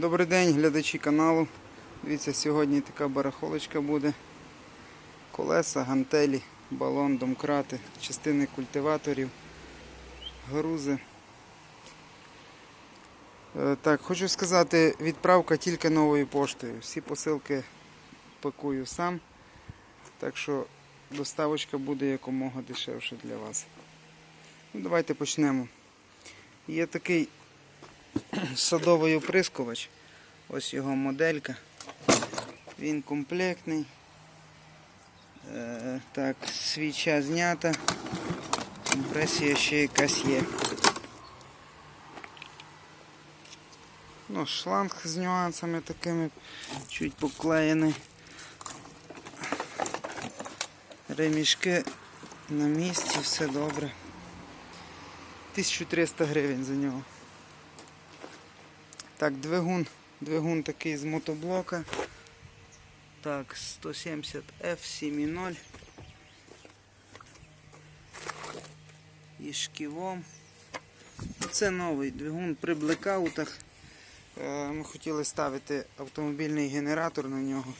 Добрий день, глядачі каналу. Дивіться, сьогодні така барахолочка буде. Колеса, гантелі, балон, домкрати, частини культиваторів, грузи. Е, Так, хочу сказати, відправка тільки новою поштою. Всі посилки пакую сам. Так що доставочка буде якомога дешевше для вас. Ну, давайте почнемо. Є такий садовий оприскувач. Ось його моделька. Він комплектний. Е, так, свіча знята. Компресія ще якась є. Ну, шланг з нюансами такими чуть поклеєний. Ремішки на місці, все добре. 1300 гривень за нього. Так, двигун. Двигун такий з мотоблока. Так, 170 F 7.0. І шківом. Ну, Це новий двигун при блекаутах. Е, Ми хотіли ставити автомобільний генератор на нього.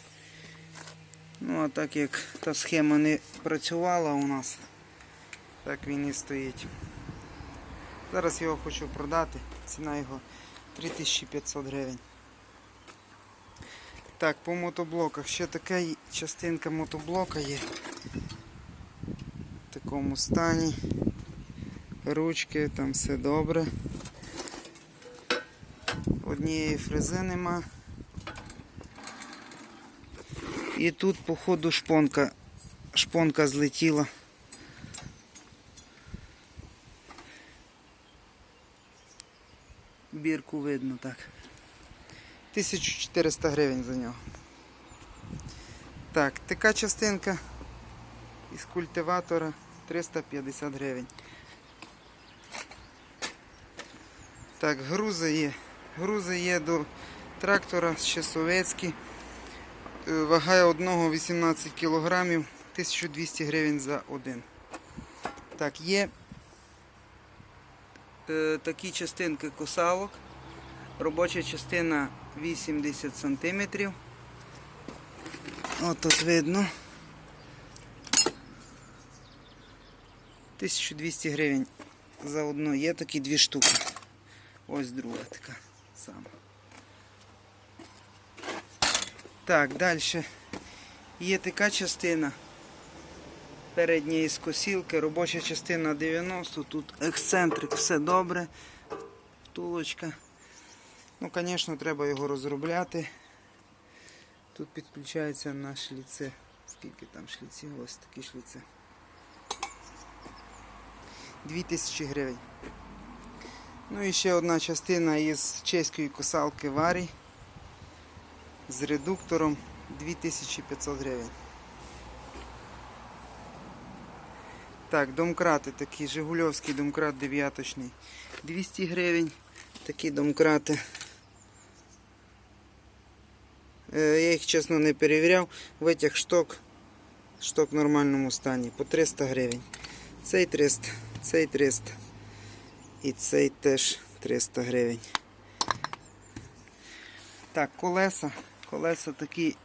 Ну а так як та схема не працювала у нас, так він і стоїть. Зараз його хочу продати. Ціна його 3500 гривень. Так, по мотоблоках. Ще така частинка мотоблока є. В такому стані. Ручки, там все добре. Однієї фрези нема. І тут, походу, шпонка. Шпонка злетіла. Бірку видно так. 1400 гривень за нього. Так, така частинка із культиватора 350 гривень. Так, грузи є. Грузи є до трактора ще совєтські. Е, Вага одного 18 кг, 1200 гривень за один. Так, є такі частинки косалок. Робоча частина 80 см. От тут видно. 1200 гривень за одну. Є такі дві штуки. Ось друга така сама. Так, далі. Є така частина передньої скосілки, робоча частина 90, тут ексцентрик, все добре, втулочка. Ну, звісно, треба його розробляти. Тут підключається на шліце. Скільки там шліців? Ось такі шліци. 2000 гривень. Ну і ще одна частина із чеської косалки Варі з редуктором 2500 гривень. Так, домкрати такі, Жигульовський домкрат дев'яточний 200 гривень. Такі домкрати. Е, Я їх чесно не перевіряв. Витяг шток. Шток в нормальному стані. По 300 гривень. Цей 300, цей 300. І цей теж 300 гривень. Так, колеса. Колеса такі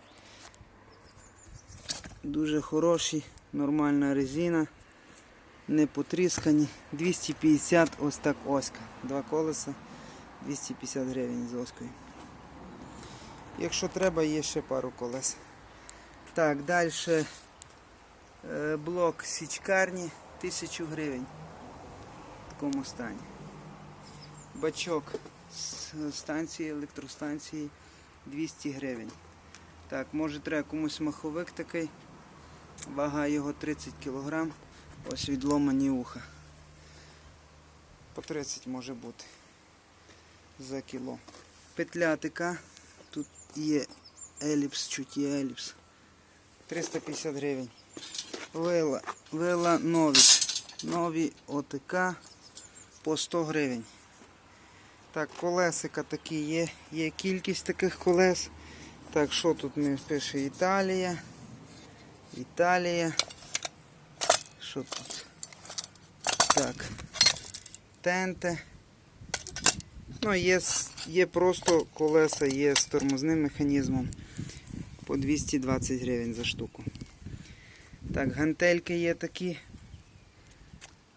дуже хороші, нормальна резина, не потріскані. 250 ось так оська. Два колеса, 250 гривень з оською. Якщо треба, є ще пару колес. Так, далі блок січкарні 1000 гривень в такому стані. Бачок з станції, електростанції 200 гривень. Так, може треба комусь маховик такий. Вага його 30 кг. Ось відломані уха. По 30 може бути за кіло. Петля така. Тут є еліпс, чуть є еліпс. 350 гривень. Вила, вила нові. Нові ОТК по 100 гривень. Так, колесика такі є. Є кількість таких колес. Так, що тут ми пише Італія. Італія. Що тут? Так. Тенте. Ну, є, є просто колеса, є з тормозним механізмом по 220 гривень за штуку. Так, гантельки є такі.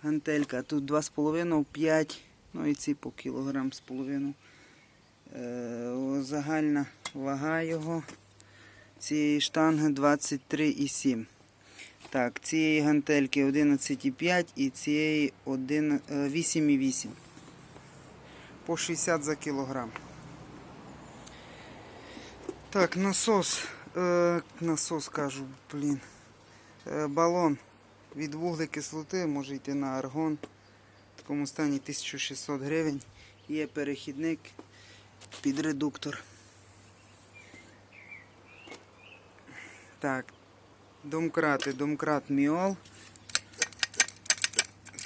Гантелька тут 2,5, 5, ну і ці по кілограм з половину. Е, загальна вага його цієї штанги 23,7. Так, цієї гантельки 11,5 і цієї 1, е, 8,8. По 60 за кілограм. Так, насос. Е, насос кажу, блін. Е, балон від вуглекислоти може йти на аргон. В такому стані 1600 гривень. Є перехідник під редуктор. Так, домкрати, домкрат Міол.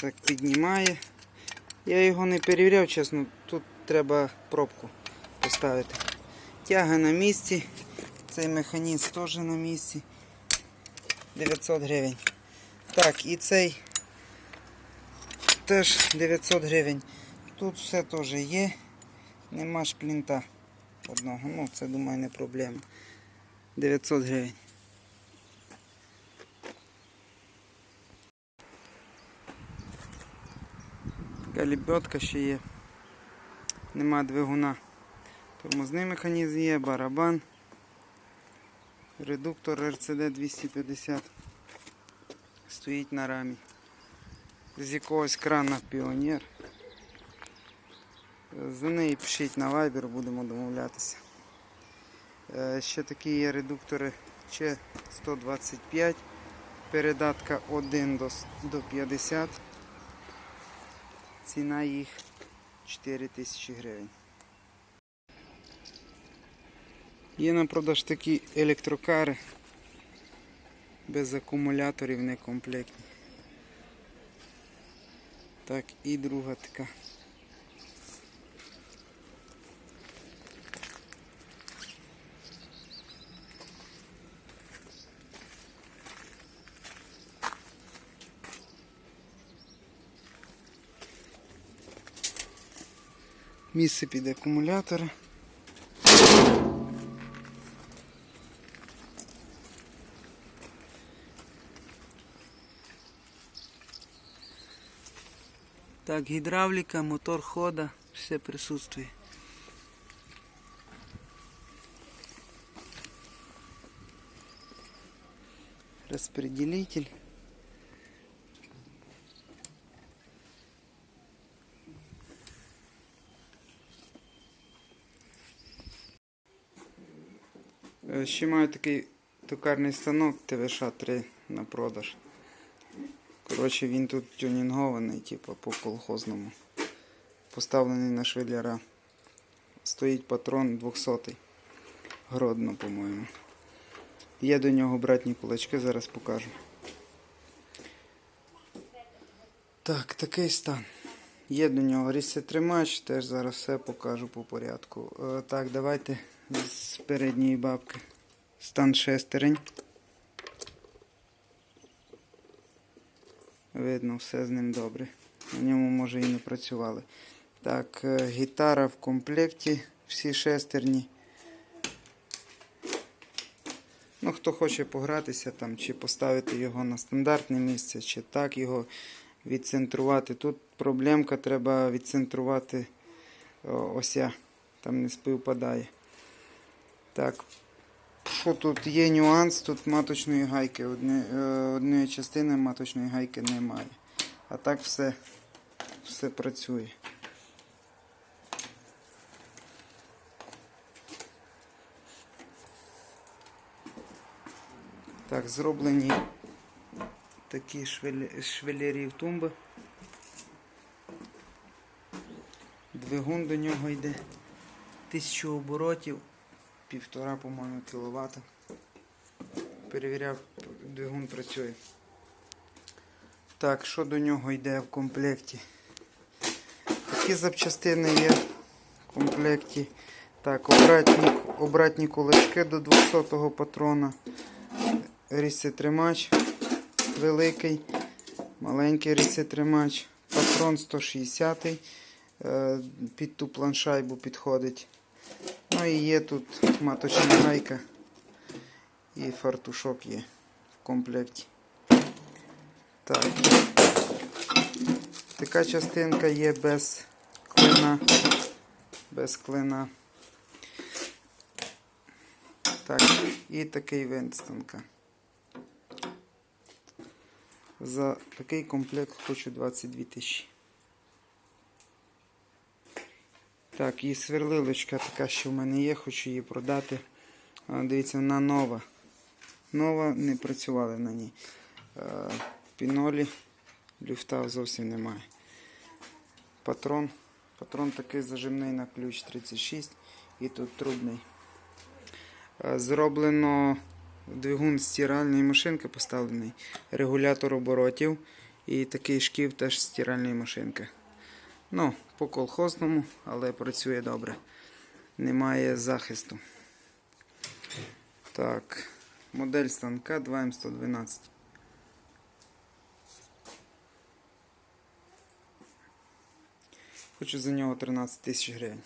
Так, піднімає. Я його не перевіряв, чесно. Тут треба пробку поставити. Тяга на місці. Цей механізм теж на місці. 900 гривень. Так, і цей теж 900 гривень. Тут все теж є. Нема шплінта одного. Ну, це думаю не проблема. 900 гривень. Така лебедка ще є. Нема двигуна. Тормозний механізм є, барабан. Редуктор RCD 250 стоїть на рамі. З якогось крана Піонер. За неї пишіть на Viber, будемо домовлятися. Е, Ще такі є редуктори Ч125. Передатка 1 до 50. Ціна їх 4000 гривень. Є на продаж такі електрокари без акумуляторів некомплектні. Так, і друга така. Місце під акумулятори. Так, гідравліка, мотор хода, все присутствує. Распределитель. Ще маю такий токарний станок ТВШ-3 на продаж. Коротше, він тут тюнінгований, типу, по колхозному. Поставлений на швелляра. Стоїть патрон 200 Гродно, по-моєму. Є до нього братні кулачки, зараз покажу. Так, такий стан. Є до нього різцетримач, теж зараз все покажу по порядку. Е, так, давайте з передньої бабки. Стан шестерень. Видно, все з ним добре. На ньому може і не працювали. Так, е, гітара в комплекті, всі шестерні. Ну, хто хоче погратися там, чи поставити його на стандартне місце, чи так його відцентрувати. Тут проблемка, треба відцентрувати ося, там не співпадає. Так, що тут є нюанс, тут маточної гайки, одне, е, однієї частини маточної гайки немає. А так все, все працює. Так, зроблені такі швелі, швелярів тумби. Двигун до нього йде. Тисячу оборотів, півтора, по-моєму, кіловата. Перевіряв, двигун працює. Так, що до нього йде в комплекті? Такі запчастини є в комплекті. Так, обратні, обратні кулачки до 200-го патрона. Різцетримач великий, маленький різцетримач, патрон 160 Е, Під ту планшайбу підходить. Ну і є тут маточна гайка і фартушок є в комплекті. Так. Така частинка є без клина. Без клина. Так, і такий винт станка. За такий комплект хочу 22 тисячі. Так, і сверлилочка така, що в мене є, хочу її продати. Дивіться, вона нова. Нова, не працювали на ній. Пінолі, люфта зовсім немає. Патрон. Патрон такий зажимний на ключ 36 і тут трубний. Зроблено двигун стиральної машинки поставлений, регулятор оборотів і такий шків теж стиральної машинки. Ну, по колхозному, але працює добре. Немає захисту. Так, модель станка 2М112. Хочу за нього 13 тисяч гривень.